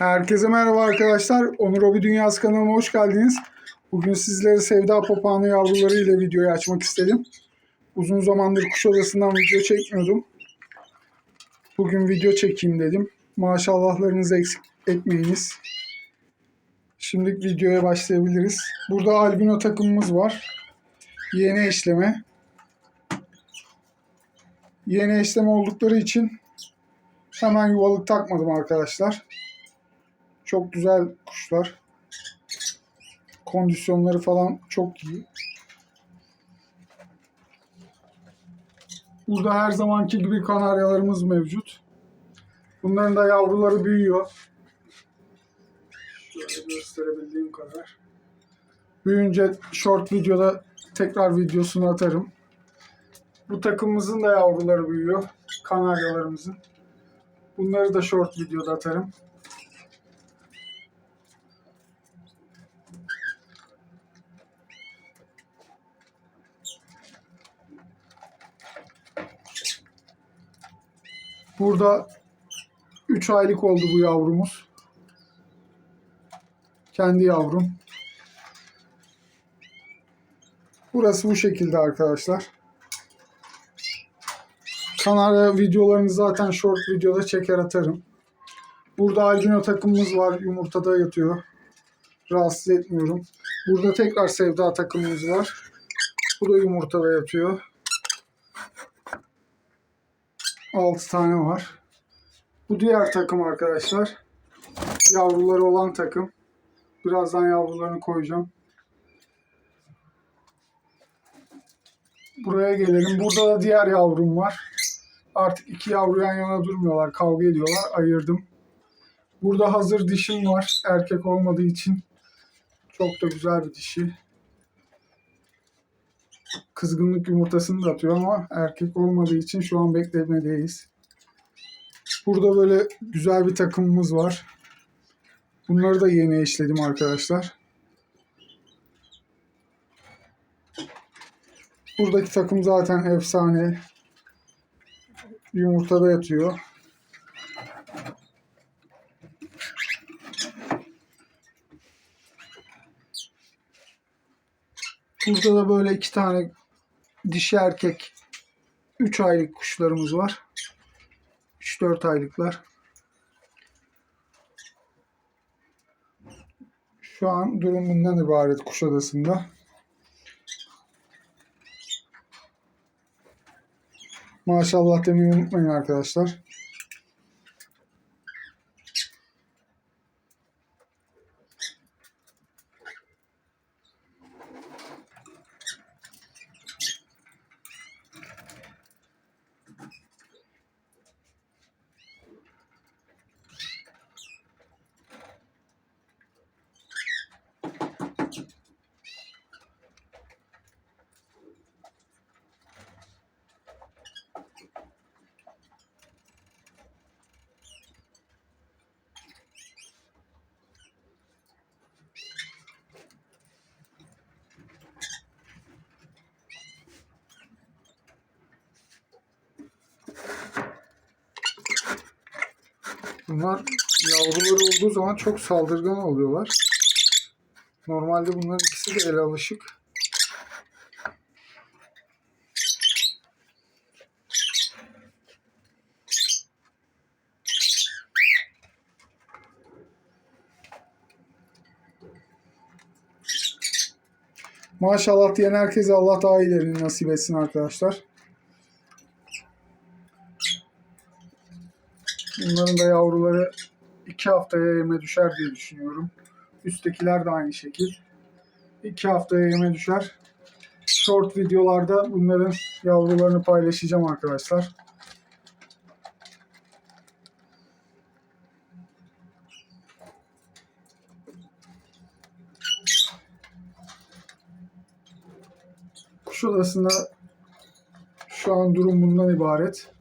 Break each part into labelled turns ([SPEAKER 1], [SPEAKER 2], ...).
[SPEAKER 1] Herkese merhaba arkadaşlar. Onur Hobi Dünyası kanalıma hoş geldiniz. Bugün sizlere Sevda Papağanı yavruları ile videoyu açmak istedim. Uzun zamandır kuş odasından video çekmiyordum. Bugün video çekeyim dedim. Maşallahlarınızı eksik etmeyiniz. Şimdi videoya başlayabiliriz. Burada albino takımımız var. Yeni eşleme. Yeni eşleme oldukları için hemen yuvalık takmadım arkadaşlar. Çok güzel kuşlar. Kondisyonları falan çok iyi. Burada her zamanki gibi kanaryalarımız mevcut. Bunların da yavruları büyüyor. Şöyle gösterebildiğim kadar. Büyüyünce short videoda tekrar videosunu atarım. Bu takımımızın da yavruları büyüyor. Kanaryalarımızın. Bunları da short videoda atarım. Burada 3 aylık oldu bu yavrumuz. Kendi yavrum. Burası bu şekilde arkadaşlar. Kanarya videolarını zaten short videoda çeker atarım. Burada albino takımımız var. Yumurtada yatıyor. Rahatsız etmiyorum. Burada tekrar sevda takımımız var. Bu da yumurtada yatıyor. 6 tane var. Bu diğer takım arkadaşlar. Yavruları olan takım. Birazdan yavrularını koyacağım. Buraya gelelim. Burada da diğer yavrum var. Artık iki yavru yan yana durmuyorlar. Kavga ediyorlar. Ayırdım. Burada hazır dişim var. Erkek olmadığı için. Çok da güzel bir dişi. Kızgınlık yumurtasını da atıyor ama erkek olmadığı için şu an beklemedeyiz. Burada böyle güzel bir takımımız var. Bunları da yeni eşledim arkadaşlar. Buradaki takım zaten efsane. Yumurtada yatıyor. Burada da böyle iki tane dişi erkek 3 aylık kuşlarımız var. 3-4 aylıklar. Şu an durum bundan ibaret Kuşadası'nda. Maşallah demeyi unutmayın arkadaşlar. Bunlar yavruları olduğu zaman çok saldırgan oluyorlar. Normalde bunların ikisi de el alışık. Maşallah diyen herkese Allah daha iyilerini nasip etsin arkadaşlar. Bunların da yavruları iki haftaya yeme düşer diye düşünüyorum. Üsttekiler de aynı şekil. İki haftaya yeme düşer. Short videolarda bunların yavrularını paylaşacağım arkadaşlar. Kuş odasında şu an durum bundan ibaret.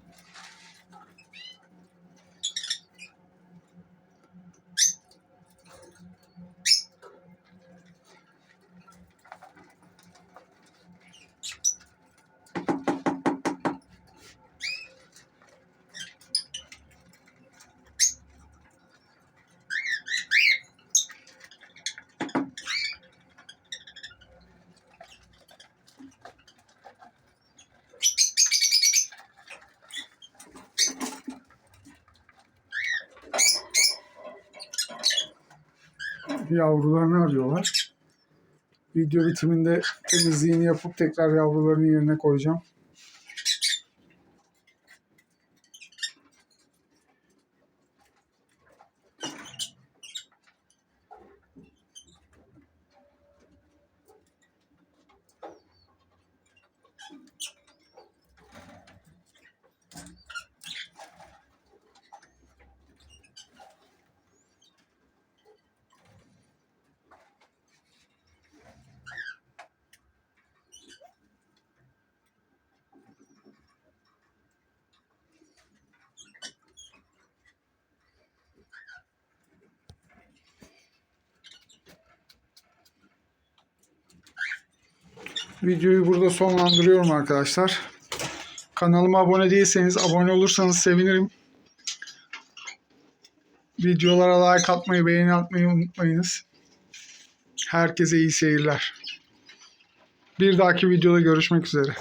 [SPEAKER 1] Yavrularını arıyorlar. Video bitiminde temizliğini yapıp tekrar yavrularını yerine koyacağım. Videoyu burada sonlandırıyorum arkadaşlar. Kanalıma abone değilseniz abone olursanız sevinirim. Videolara like atmayı, beğeni atmayı unutmayınız. Herkese iyi seyirler. Bir dahaki videoda görüşmek üzere.